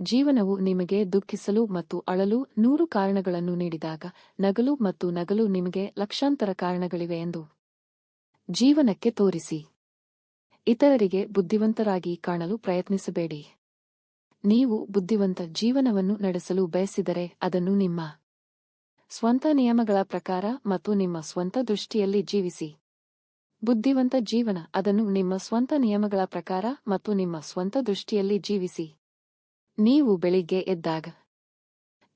ಜೀವನವು ನಿಮಗೆ ದುಃಖಿಸಲು ಮತ್ತು ಅಳಲು ನೂರು ಕಾರಣಗಳನ್ನು ನೀಡಿದಾಗ ನಗಲು ಮತ್ತು ನಗಲು ನಿಮಗೆ ಲಕ್ಷಾಂತರ ಕಾರಣಗಳಿವೆ ಎಂದು ಜೀವನಕ್ಕೆ ತೋರಿಸಿ. ಇತರರಿಗೆ ಬುದ್ಧಿವಂತರಾಗಿ ಕಾಣಲು ಪ್ರಯತ್ನಿಸಬೇಡಿ. ನೀವು ಬುದ್ಧಿವಂತ ಜೀವನವನ್ನು ನಡೆಸಲು ಬಯಸಿದರೆ ಅದನ್ನು ನಿಮ್ಮ ಸ್ವಂತ ನಿಯಮಗಳ ಪ್ರಕಾರ ಮತ್ತು ನಿಮ್ಮ ಸ್ವಂತ ದೃಷ್ಟಿಯಲ್ಲಿ ಜೀವಿಸಿ. ಬುದ್ಧಿವಂತ ಜೀವನ ಅದನ್ನು ನಿಮ್ಮ ಸ್ವಂತ ನಿಯಮಗಳ ಪ್ರಕಾರ ಮತ್ತು ನಿಮ್ಮ ಸ್ವಂತ ದೃಷ್ಟಿಯಲ್ಲಿ ಜೀವಿಸಿ. ನೀವು ಬೆಳಿಗ್ಗೆ ಎದ್ದಾಗ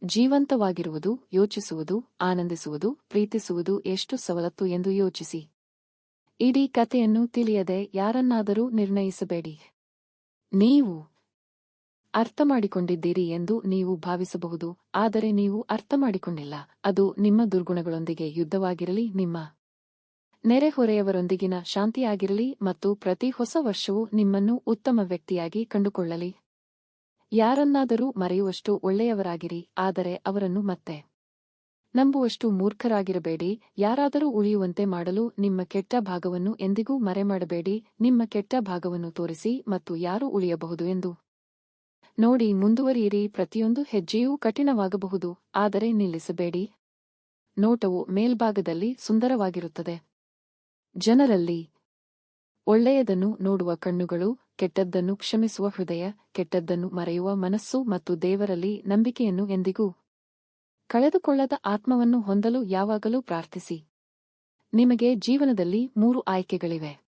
ಜೀವಂತವಾಗಿರುವುದು, ಯೋಚಿಸುವುದು, ಆನಂದಿಸುವುದು, ಪ್ರೀತಿಸುವುದು ಎಷ್ಟು ಸವಲತ್ತು ಎಂದು ಯೋಚಿಸಿ. ಇಡೀ ಕಥೆಯನ್ನು ತಿಳಿಯದೆ ಯಾರನ್ನಾದರೂ ನಿರ್ಣಯಿಸಬೇಡಿ. ನೀವು ಅರ್ಥಮಾಡಿಕೊಂಡಿದ್ದೀರಿ ಎಂದು ನೀವು ಭಾವಿಸಬಹುದು, ಆದರೆ ನೀವು ಅರ್ಥಮಾಡಿಕೊಂಡಿಲ್ಲ, ಅದು ನಿಮ್ಮ ದುರ್ಗುಣಗಳೊಂದಿಗೆ ಯುದ್ಧವಾಗಿರಲಿ, ನಿಮ್ಮ ನೆರೆಹೊರೆಯವರೊಂದಿಗಿನ ಶಾಂತಿಯಾಗಿರಲಿ ಮತ್ತು ಪ್ರತಿ ಹೊಸ ವರ್ಷವೂ ನಿಮ್ಮನ್ನು ಉತ್ತಮ ವ್ಯಕ್ತಿಯಾಗಿ ಕಂಡುಕೊಳ್ಳಲಿ. ಯಾರನ್ನಾದರೂ ಮರೆಯುವಷ್ಟು ಒಳ್ಳೆಯವರಾಗಿರಿ, ಆದರೆ ಅವರನ್ನು ಮತ್ತೆ ನಂಬುವಷ್ಟು ಮೂರ್ಖರಾಗಿರಬೇಡಿ. ಯಾರಾದರೂ ಉಳಿಯುವಂತೆ ಮಾಡಲು ನಿಮ್ಮ ಕೆಟ್ಟ ಭಾಗವನ್ನು ಎಂದಿಗೂ ಮರೆಮಾಡಬೇಡಿ. ನಿಮ್ಮ ಕೆಟ್ಟ ಭಾಗವನ್ನು ತೋರಿಸಿ ಮತ್ತು ಯಾರು ಉಳಿಯಬಹುದು ಎಂದು ನೋಡಿ, ಮುಂದುವರಿಯಿರಿ. ಪ್ರತಿಯೊಂದು ಹೆಜ್ಜೆಯೂ ಕಠಿಣವಾಗಬಹುದು, ಆದರೆ ನಿಲ್ಲಿಸಬೇಡಿ. ನೋಟವು ಮೇಲ್ಭಾಗದಲ್ಲಿ ಸುಂದರವಾಗಿರುತ್ತದೆ. ಜನರಲ್ಲಿ ಒಳ್ಳೆಯದನ್ನು ನೋಡುವ ಕಣ್ಣುಗಳು, ಕೆಟ್ಟದ್ದನ್ನು ಕ್ಷಮಿಸುವ ಹೃದಯ, ಕೆಟ್ಟದ್ದನ್ನು ಮರೆಯುವ ಮನಸ್ಸು ಮತ್ತು ದೇವರಲ್ಲಿ ನಂಬಿಕೆಯನ್ನು ಎಂದಿಗೂ ಕಳೆದುಕೊಳ್ಳದ ಆತ್ಮವನ್ನು ಹೊಂದಲು ಯಾವಾಗಲೂ ಪ್ರಾರ್ಥಿಸಿ. ನಿಮಗೆ ಜೀವನದಲ್ಲಿ ಮೂರು ಆಯ್ಕೆಗಳಿವೆ.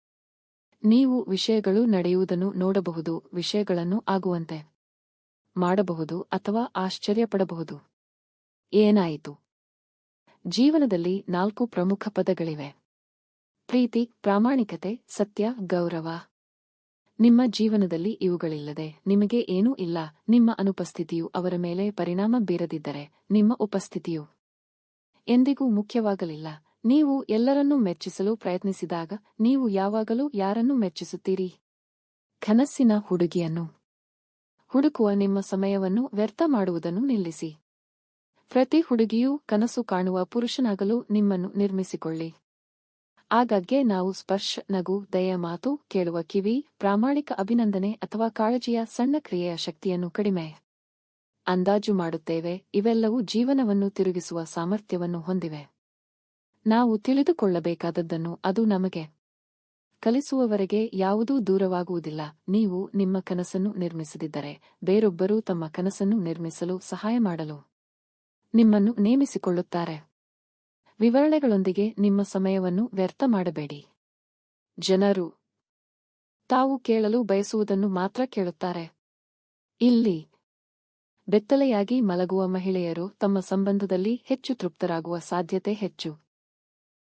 ನೀವು ವಿಷಯಗಳು ನಡೆಯುವುದನ್ನು ನೋಡಬಹುದು, ವಿಷಯಗಳನ್ನು ಆಗುವಂತೆ ಮಾಡಬಹುದು ಅಥವಾ ಆಶ್ಚರ್ಯಪಡಬಹುದು. ಏನಾಯಿತು? ಜೀವನದಲ್ಲಿ ನಾಲ್ಕು ಪ್ರಮುಖ ಪದಗಳಿವೆ. ಪ್ರೀತಿ, ಪ್ರಾಮಾಣಿಕತೆ, ಸತ್ಯ, ಗೌರವ. ನಿಮ್ಮ ಜೀವನದಲ್ಲಿ ಇವುಗಳಿಲ್ಲದೆ ನಿಮಗೆ ಏನೂ ಇಲ್ಲ. ನಿಮ್ಮ ಅನುಪಸ್ಥಿತಿಯು ಅವರ ಮೇಲೆ ಪರಿಣಾಮ ಬೀರದಿದ್ದರೆ ನಿಮ್ಮ ಉಪಸ್ಥಿತಿಯು ಎಂದಿಗೂ ಮುಖ್ಯವಾಗಲಿಲ್ಲ. ನೀವು ಎಲ್ಲರನ್ನೂ ಮೆಚ್ಚಿಸಲು ಪ್ರಯತ್ನಿಸಿದಾಗ ನೀವು ಯಾವಾಗಲೂ ಯಾರನ್ನು ಮೆಚ್ಚಿಸುತ್ತೀರಿ? ಕನಸಿನ ಹುಡುಗಿಯನ್ನು. ಹುಡುಕುವ ನಿಮ್ಮ ಸಮಯವನ್ನು ವ್ಯರ್ಥ ಮಾಡುವುದನ್ನು ನಿಲ್ಲಿಸಿ. ಪ್ರತಿ ಹುಡುಗಿಯೂ ಕನಸು ಕಾಣುವ ಪುರುಷನಾಗಲು ನಿಮ್ಮನ್ನು ನಿರ್ಮಿಸಿಕೊಳ್ಳಿ. ಆಗಾಗ್ಗೆ ನಾವು ಸ್ಪರ್ಶ, ನಗು, ದಯ ಮಾತು ಕೇಳುವ ಕಿವಿ, ಪ್ರಾಮಾಣಿಕ ಅಭಿನಂದನೆ ಅಥವಾ ಕಾಳಜಿಯ ಸಣ್ಣ ಕ್ರಿಯೆಯ ಶಕ್ತಿಯನ್ನು ಕಡಿಮೆ ಅಂದಾಜು ಮಾಡುತ್ತೇವೆ. ಇವೆಲ್ಲವೂ ಜೀವನವನ್ನು ತಿರುಗಿಸುವ ಸಾಮರ್ಥ್ಯವನ್ನು ಹೊಂದಿವೆ. ನಾವು ತಿಳಿದುಕೊಳ್ಳಬೇಕಾದದ್ದನ್ನು ಅದು ನಮಗೆ ಕಲಿಸುವವರೆಗೆ ಯಾವುದೂ ದೂರವಾಗುವುದಿಲ್ಲ. ನೀವು ನಿಮ್ಮ ಕನಸನ್ನು ನಿರ್ಮಿಸದಿದ್ದರೆ ಬೇರೊಬ್ಬರು ತಮ್ಮ ಕನಸನ್ನು ನಿರ್ಮಿಸಲು ಸಹಾಯ ಮಾಡಲು ನಿಮ್ಮನ್ನು ನೇಮಿಸಿಕೊಳ್ಳುತ್ತಾರೆ. ವಿವರಣೆಗಳೊಂದಿಗೆ ನಿಮ್ಮ ಸಮಯವನ್ನು ವ್ಯರ್ಥ ಮಾಡಬೇಡಿ. ಜನರು ತಾವು ಕೇಳಲು ಬಯಸುವುದನ್ನು ಮಾತ್ರ ಕೇಳುತ್ತಾರೆ. ಇಲ್ಲಿ ಬೆತ್ತಲೆಯಾಗಿ ಮಲಗುವ ಮಹಿಳೆಯರು ತಮ್ಮ ಸಂಬಂಧದಲ್ಲಿ ಹೆಚ್ಚು ತೃಪ್ತರಾಗುವ ಸಾಧ್ಯತೆ ಹೆಚ್ಚು.